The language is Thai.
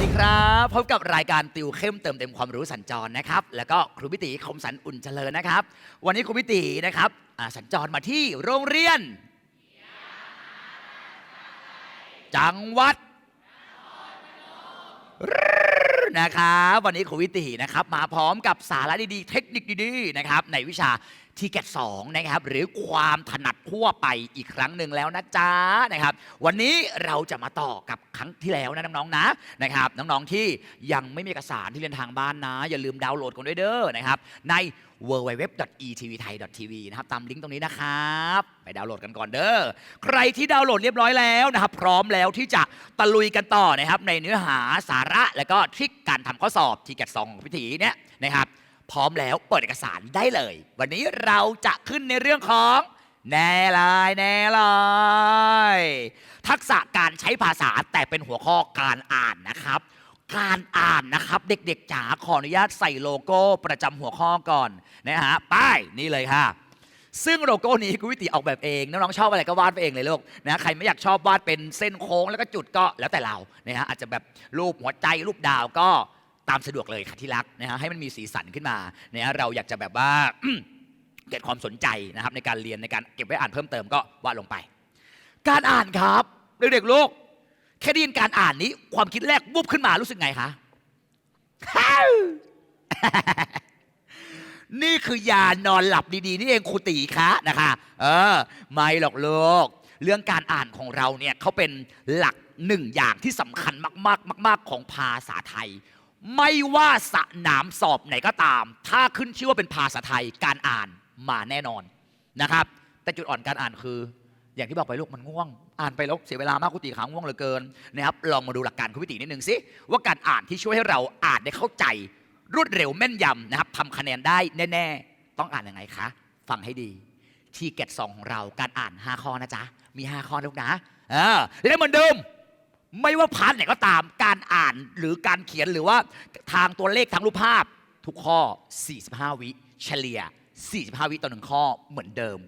ดีครับพบกับรายการติวเข้มเติมเต็มความรู้สัญจรนะครับ แล้วก็ครูพิตีคมสันอุ่นเจริญนะครับ วันนี้ครูพิตีนะครับสัญจรมาที่โรงเรียน จังหวัดนะครับ วันนี้ครูวิตีนะครับ มาพร้อมกับสาระดีๆ เทคนิคดีๆนะครับ ในวิชา ทีเกตสองนะครับหรือความถนัดทั่วไปอีกครั้งหนึ่งแล้วนะจ๊ะนะครับ วันนี้เราจะมาต่อกับครั้งที่แล้วนะน้องๆนะนะครับน้องๆที่ยังไม่มีเอกสารที่เรียนทางบ้านนะ อย่าลืมดาวน์โหลดกันด้วยเด้อนะครับใน www.etvthai.tv นะครับตามลิงก์ตรงนี้นะครับ ไปดาวน์โหลดกันก่อนเด้อใครที่ดาวน์โหลดเรียบร้อยแล้วนะครับ พร้อมแล้วที่จะตะลุยกันต่อนะครับ ในเนื้อหาสาระและก็ทริคการทำข้อสอบที่แกดซองของพิธีเนี่ยนะครับ พร้อมแล้วเปิดเอกสารได้เลย วันนี้เราจะขึ้นในเรื่องของแน่ลายแน่ลายทักษะการใช้ภาษาแต่เป็นหัวข้อการอ่านนะครับ การอ่านนะครับเด็กๆจ๋าขออนุญาตใส่โลโก้ประจำหัวข้อก่อนนะฮะป้ายนี่เลยค่ะ ซึ่งโลโก้นี้คุณวิติออกแบบเองน้องๆชอบอะไรก็วาดไปเองเลยลูกนะใครไม่อยากชอบวาดเป็นเส้นโค้งแล้วก็จุดก็แล้วแต่เรานะฮะอาจจะแบบรูปหัวใจรูปดาวก็ ตามสะดวกเลยค่ะที่รักนะฮะให้มันมีสีสันขึ้นมานะฮะเราอยากจะแบบว่าเกิดความสนใจนะครับในการเรียนในการเก็บไว้อ่านเพิ่มเติมก็วาดลงไป การอ่านครับเด็กๆโลกแค่ได้ยินการอ่านนี้ ความคิดแรกวุบขึ้นมารู้สึกไงคะนี่คือยานอนหลับดีๆ นี่เองครูตีคะนะคะ เออ ไม่หรอกโลก เรื่องการอ่านของเราเนี่ยเขาเป็นหลักหนึ่งอย่างที่สำคัญมากๆ มาก ๆ ของภาษาไทย ไม่ว่าสนามสอบไหนก็ตาม ถ้าขึ้นชื่อว่าเป็นภาษาไทยการอ่านมาแน่นอนนะครับ แต่จุดอ่อนการอ่านคือ อย่างที่บอกไปลูกมันง่วง อ่านไปแล้วเสียเวลามากครูตีขาง่วงเหลือเกินนะครับลองมาดูหลักการคุณพิตีนิดนึงสิว่าการอ่านที่ช่วยให้เราอ่านได้เข้าใจ รวดเร็วแม่นยำนะครับทำคะแนนได้แน่ๆ ต้องอ่านยังไงคะฟังให้ดี ที่เกตสองของเราการอ่าน 5 ข้อนะจ๊ะมี 5 ข้อลูกนะเออและเหมือนเดิม ไม่ว่าพาร์ทไหนก็ตามการอ่านหรือการเขียนหรือว่าทางตัวเลขทางรูปภาพ ทุกข้อ 45 วิเฉลี่ย 45 วิต่อหนึ่งข้อเหมือนเดิม